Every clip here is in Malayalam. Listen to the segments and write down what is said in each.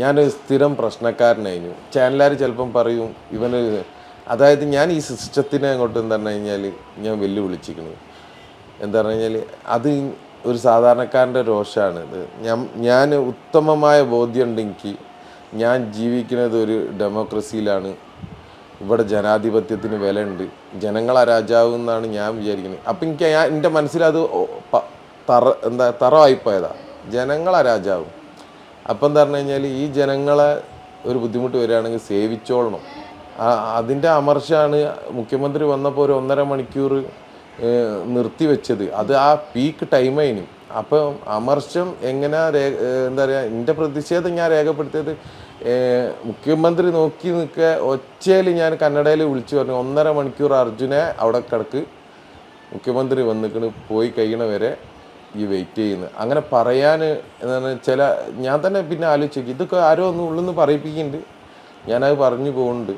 ഞാനൊരു സ്ഥിരം പ്രശ്നക്കാരനായിരുന്നു. ചാനലുകാർ ചിലപ്പം പറയും ഇവന് അതായത് ഞാൻ ഈ സിസ്റ്റത്തിനെ അങ്ങോട്ട് എന്താ പറഞ്ഞു കഴിഞ്ഞാൽ ഞാൻ വെല്ലുവിളിച്ചിരിക്കുന്നത് എന്താ പറഞ്ഞു കഴിഞ്ഞാൽ അത് ഒരു സാധാരണക്കാരന്റെ രോഷമാണ് ഇത്. ഞാൻ ഞാൻ ഉത്തമമായ ബോധ്യമുണ്ട് എനിക്ക് ഞാൻ ജീവിക്കുന്നത് ഒരു ഡെമോക്രസിയിലാണ്. ഇവിടെ ജനാധിപത്യത്തിന് വിലയുണ്ട്. ജനങ്ങളാ രാജാവ് എന്നാണ് ഞാൻ വിചാരിക്കുന്നത്. അപ്പം എനിക്ക് ഞാൻ എന്റെ മനസ്സിലത് തറ എന്താ തറവായിപ്പോയതാണ് ജനങ്ങളാ രാജാവ്. അപ്പം എന്താ പറഞ്ഞു കഴിഞ്ഞാൽ ഈ ജനങ്ങളെ ഒരു ബുദ്ധിമുട്ട് വരികയാണെങ്കിൽ സേവിച്ചോളണം. അതിന്റെ അമർശമാണ് മുഖ്യമന്ത്രി വന്നപ്പോൾ ഒരു ഒന്നര മണിക്കൂർ നിർത്തിവെച്ചത് അത് ആ പീക്ക് ടൈമായിന് അപ്പം അമർശം എങ്ങനെ രേ എന്താ പറയുക എന്റെ പ്രതിഷേധം ഞാൻ രേഖപ്പെടുത്തിയത് മുഖ്യമന്ത്രി നോക്കി നിൽക്കുക ഒച്ചയിൽ ഞാൻ കന്നഡയിൽ വിളിച്ചു പറഞ്ഞു ഒന്നര മണിക്കൂർ അർജുനെ അവിടെ കിടക്ക് മുഖ്യമന്ത്രി വന്നിക്കണ് പോയി കഴിയണ വരെ ഈ വെയിറ്റ് ചെയ്യുന്നത് അങ്ങനെ പറയാൻ എന്താണ് ചില ഞാൻ തന്നെ പിന്നെ ആലോചിച്ചു. നോക്കി, ഇതൊക്കെ ആരോ ഒന്ന് ഉള്ളിൽ നിന്ന് പറയിപ്പിക്കുന്നുണ്ട്. ഞാനത് പറഞ്ഞു പോകുന്നുണ്ട്.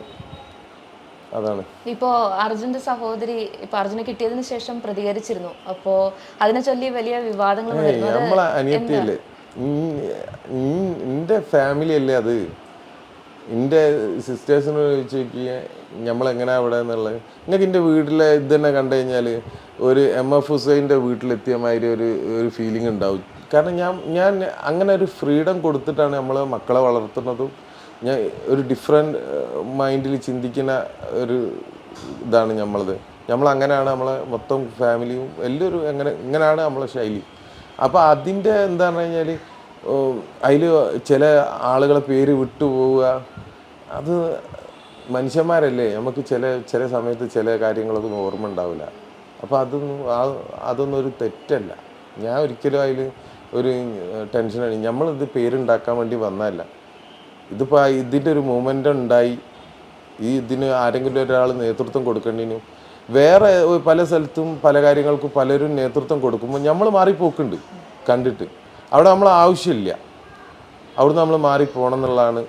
അതാണ്. ഇപ്പോ അർജുന്റെ സഹോദരി ഇപ്പൊ അർജുനെ കിട്ടിയതിന് ശേഷം പ്രതികരിച്ചിരുന്നു. അപ്പോ അതിനെ ചൊല്ലി വലിയ വിവാദങ്ങൾ നമ്മളെ അനിയത്തിയല്ലേ? എന്റെ ഫാമിലി അല്ലേ അത്? എന്റെ സിസ്റ്റേഴ്സിനോട് ചോദിച്ചു നോക്കിയാൽ നമ്മളെങ്ങനെ അവിടെ എന്നുള്ളത്? നിങ്ങൾക്ക് എന്റെ വീട്ടിലെ ഇത് തന്നെ കണ്ടു കഴിഞ്ഞാൽ ഒരു എം എഫ് ഹുസൈന്റെ വീട്ടിലെത്തിയ മാതിരി ഒരു ഒരു ഫീലിംഗ് ഉണ്ടാവും. കാരണം ഞാൻ ഞാൻ അങ്ങനെ ഒരു ഫ്രീഡം കൊടുത്തിട്ടാണ് നമ്മൾ മക്കളെ വളർത്തുന്നതും ഞാൻ ഒരു ഡിഫറെന്റ് മൈൻഡിൽ ചിന്തിക്കുന്ന ഒരു ഇതാണ് നമ്മളത് നമ്മൾ അങ്ങനെയാണ് നമ്മളെ മൊത്തം ഫാമിലിയും എല്ലാവരും എങ്ങനെ ഇങ്ങനെയാണ് നമ്മളെ ശൈലി. അപ്പോൾ അതിന്റെ എന്താ പറഞ്ഞു കഴിഞ്ഞാൽ അതിൽ ചില ആളുകളെ പേര് വിട്ടുപോവുക അത് മനുഷ്യന്മാരല്ലേ? നമുക്ക് ചില ചില സമയത്ത് ചില കാര്യങ്ങളൊന്നും ഓർമ്മ ഉണ്ടാവില്ല. അപ്പോൾ അതൊന്നും ആ- അതൊന്നും ഒരു തെറ്റല്ല. ഞാൻ ഒരിക്കലും അതിൽ ഒരു ടെൻഷനാണ് നമ്മളിത് പേരുണ്ടാക്കാൻ വേണ്ടി വന്നതല്ല. ഇതിപ്പോൾ ഇതിന്റെ ഒരു മൂമെന്റ് ഉണ്ടായി. ഈ ഇതിന് ആരെങ്കിലും ഒരാൾ നേതൃത്വം കൊടുക്കേണ്ടിനു വേറെ പല സ്ഥലത്തും പല കാര്യങ്ങൾക്കും പലരും നേതൃത്വം കൊടുക്കുമ്പോൾ നമ്മൾ മാറിപ്പോക്കുണ്ട് കണ്ടിട്ട്. അവിടെ നമ്മൾ ആവശ്യമില്ല. അവിടെ നമ്മൾ മാറിപ്പോകണം എന്നുള്ളതാണ്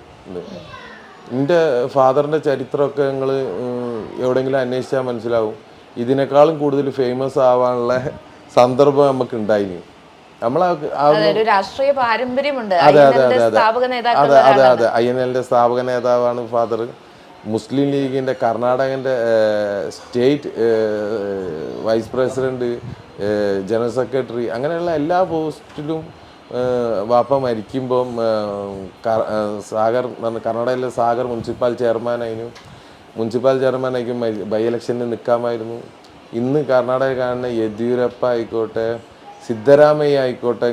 എന്റെ ഫാദറിന്റെ ചരിത്രമൊക്കെ നിങ്ങൾ എവിടെയെങ്കിലും അന്വേഷിച്ചാൽ മനസ്സിലാവും. ഇതിനേക്കാളും കൂടുതൽ ഫേമസ് ആവാനുള്ള സന്ദർഭം നമുക്ക് ഉണ്ടായിന് നമ്മൾ രാഷ്ട്രീയ പാരമ്പര്യമുണ്ട്. അതെ അതെ INL ന്റെ അതെ അതെ. സ്ഥാപക അതെ അതെ അതെ ഐ എൻ എല്ലിന്റെ സ്ഥാപക നേതാവാണ് ഫാദർ. മുസ്ലിം ലീഗിന്റെ കർണാടകന്റെ state vice president general secretary അങ്ങനെയുള്ള എല്ലാ പോസ്റ്റിലും വാപ്പ മരിക്കുമ്പം സാഗർ കർണാടകയിലെ സാഗർ മുനിസിപ്പൽ ചെയർമാനായിരുന്നു മുനിസിപ്പൽ ചെയർമാനായിരിക്കും ബൈ ഇലക്ഷനിൽ നിൽക്കാമായിരുന്നു. ഇന്ന് കർണാടക കാണുന്ന യെദ്യൂരപ്പ ആയിക്കോട്ടെ സിദ്ധരാമയ്യ ആയിക്കോട്ടെ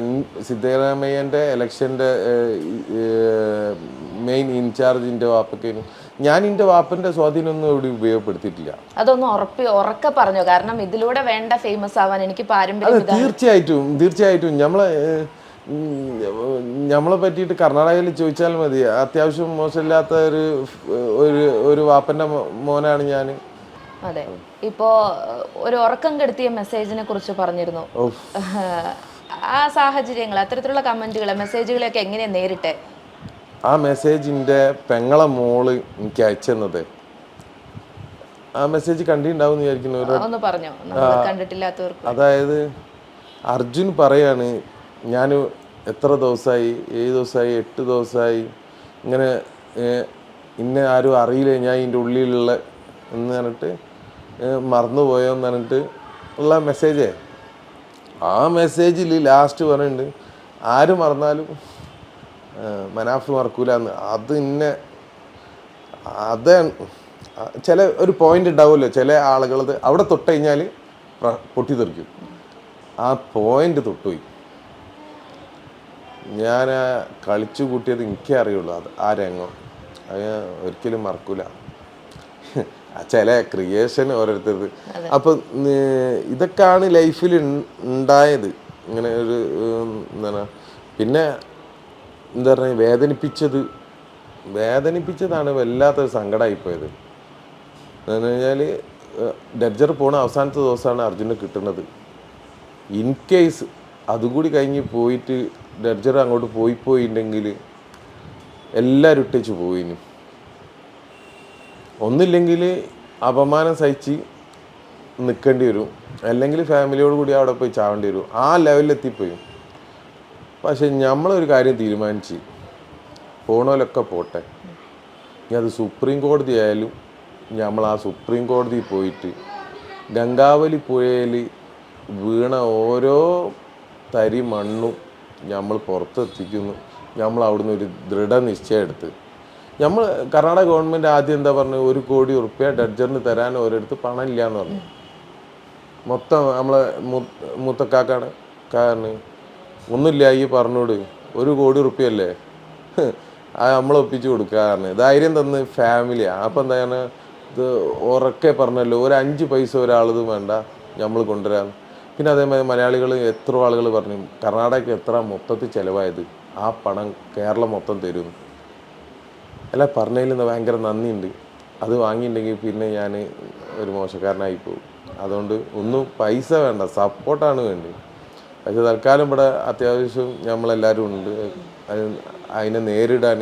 സിദ്ധരാമയ്യന്റെ ഇലക്ഷന്റെ മെയിൻ ഇൻചാർജ് എന്റെ വാപ്പയ്ക്കായിരുന്നു ഞാൻ എന്റെ വാപ്പന്റെ സ്വാധീനമൊന്നും ഇവിടെ ഉപയോഗപ്പെടുത്തിയിട്ടില്ല. അതൊന്നും ഉറപ്പി ഉറക്കെ പറഞ്ഞു. കാരണം ഇതിലൂടെ വേണ്ട ഫേമസ് ആവാൻ എനിക്ക് പാരമ്പര്യം തീർച്ചയായിട്ടും തീർച്ചയായിട്ടും. നമ്മളെ നമ്മളെ പറ്റിയിട്ട് കർണാടകയിൽ ചോദിച്ചാൽ മതി. അത്യാവശ്യം മോശമില്ലാത്ത ഒരു ഒരു ഒരു വാപ്പന്റെ മോനാണ് ഞാൻ അതെ. ഇപ്പോ ഒരു ഉറക്കം കെടുത്തിയ മെസ്സേജിനെ കുറിച്ച് പറഞ്ഞിരുന്നു. ആ സാഹചര്യങ്ങൾ അത്തരത്തിലുള്ള കമന്റുകൾ മെസ്സേജുകളൊക്കെ എങ്ങനെ നേരിട്ടെ? ആ മെസ്സേജിന്റെ പെങ്ങളെ മോൾ എനിക്ക് അയച്ചെന്നത്. ആ മെസ്സേജ് കണ്ടിട്ടുണ്ടാവും വിചാരിക്കുന്നു. അതായത് അർജുൻ പറയാണ് ഞാൻ എത്ര ദിവസമായി ഏഴ് ദിവസമായി എട്ട് ദിവസമായി ഇങ്ങനെ ഇന്ന ആരും അറിയില്ല? ഞാൻ ഇതിന്റെ ഉള്ളിലുള്ള എന്ന് പറഞ്ഞിട്ട് മറന്നുപോയോ എന്ന് പറഞ്ഞിട്ട് ഉള്ള മെസ്സേജേ ആ മെസ്സേജിൽ ലാസ്റ്റ് പറയുന്നുണ്ട് ആര് മറന്നാലും മനാഫ് മറക്കൂല എന്ന്. അത് ഇന്നെ അത് ചില ഒരു പോയിന്റ് ഉണ്ടാവുമല്ലോ. ചില ആളുകളത് അവിടെ തൊട്ട് കഴിഞ്ഞാൽ പൊട്ടിത്തെറിക്കും ആ പോയിന്റ് തൊട്ടുപോയി. ഞാൻ കളിച്ചു കൂട്ടിയത് എനിക്കേ അറിയുള്ളൂ. അത് ആ രംഗം. അത് ഞാൻ ഒരിക്കലും മറക്കൂല. ചില ക്രിയേഷൻ ഓരോരുത്തർക്ക് അപ്പം ഇതൊക്കെയാണ് ലൈഫിൽ ഉണ്ടായത്. ഇങ്ങനെ ഒരു എന്താണ് പിന്നെ എന്താ പറയുക വേദനിപ്പിച്ചത് വേദനിപ്പിച്ചതാണ് വല്ലാത്തൊരു സങ്കടമായിപ്പോയത്. എന്ന് കഴിഞ്ഞാൽ ഡെഡ്ജർ പോണ അവസാനത്തെ ദിവസമാണ് അർജുന് കിട്ടുന്നത്. ഇൻ കേസ് അതുകൂടി കഴിഞ്ഞ് പോയിട്ട് ഡർജർ അങ്ങോട്ട് പോയി പോയിട്ടുണ്ടെങ്കിൽ എല്ലാവരും ഇട്ടേച്ച് പോയിന് ഒന്നില്ലെങ്കിൽ അപമാനം സഹിച്ച് നിൽക്കേണ്ടി വരും. അല്ലെങ്കിൽ ഫാമിലിയോട് കൂടി അവിടെ പോയി ചാവേണ്ടി വരും. ആ ലെവലിലെത്തിപ്പോയി പക്ഷെ നമ്മളൊരു കാര്യം തീരുമാനിച്ച് പോണോലൊക്കെ പോട്ടെ. ഇനി അത് സുപ്രീം കോടതി ആയാലും നമ്മൾ ആ സുപ്രീം കോടതി പോയിട്ട് ഗംഗാവലി പുഴയിൽ വീണ ഓരോ തരി മണ്ണും നമ്മൾ പുറത്തെത്തിക്കുന്നു. നമ്മൾ അവിടുന്ന് ഒരു ദൃഢനിശ്ചയം എടുത്ത്. നമ്മൾ കർണാടക ഗവൺമെന്റ് ആദ്യം എന്താ പറഞ്ഞത് ഒരു കോടി ഉറുപ്പ്യ ഡഡ്ജറിന് തരാൻ ഓരോരുത്ത് പണം ഇല്ല എന്ന് പറഞ്ഞു. മൊത്തം നമ്മളെ മൂത്തക്കാക്കാണ് കാരണം ഒന്നുമില്ല ഈ പറഞ്ഞോട്. ഒരു കോടി ഉറുപ്പ്യല്ലേ? അത് നമ്മൾ ഒപ്പിച്ച് കൊടുക്കാറാണ് ധൈര്യം തന്ന് ഫാമിലിയാണ് അപ്പം എന്താണ് ഇത് ഉറക്കെ പറഞ്ഞല്ലോ. ഒരു അഞ്ച് പൈസ ഒരാളത് വേണ്ട. നമ്മൾ കൊണ്ടുവരാൻ പിന്നെ അതേമാതിരി മലയാളികൾ എത്ര ആളുകൾ പറഞ്ഞു കർണാടകയ്ക്ക് എത്ര മൊത്തത്തിൽ ചിലവായത്? ആ പണം കേരളം മൊത്തം തരും. അല്ല പറഞ്ഞതിൽ നിന്ന് ഭയങ്കര നന്ദിയുണ്ട്. അത് വാങ്ങിയിട്ടുണ്ടെങ്കിൽ പിന്നെ ഞാൻ ഒരു മോശക്കാരനായി പോകും. അതുകൊണ്ട് ഒന്നും പൈസ വേണ്ട സപ്പോർട്ടാണ് വേണ്ടത്. പക്ഷെ തൽക്കാലം ഇവിടെ അത്യാവശ്യം നമ്മളെല്ലാവരും ഉണ്ട്. അതിനെ നേരിടാൻ.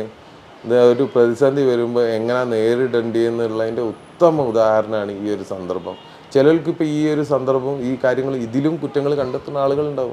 ഒരു പ്രതിസന്ധി വരുമ്പോൾ എങ്ങനെ നേരിടേണ്ടി എന്നുള്ളതിന്റെ ഉത്തമ ഉദാഹരണമാണ് ഈ ഒരു സന്ദർഭം. ചിലർക്ക് ഇപ്പോൾ ഈ ഒരു സന്ദർഭം ഈ കാര്യങ്ങൾ ഇതിലും കുറ്റങ്ങൾ കണ്ടെത്തുന്ന ആളുകളുണ്ടാവും.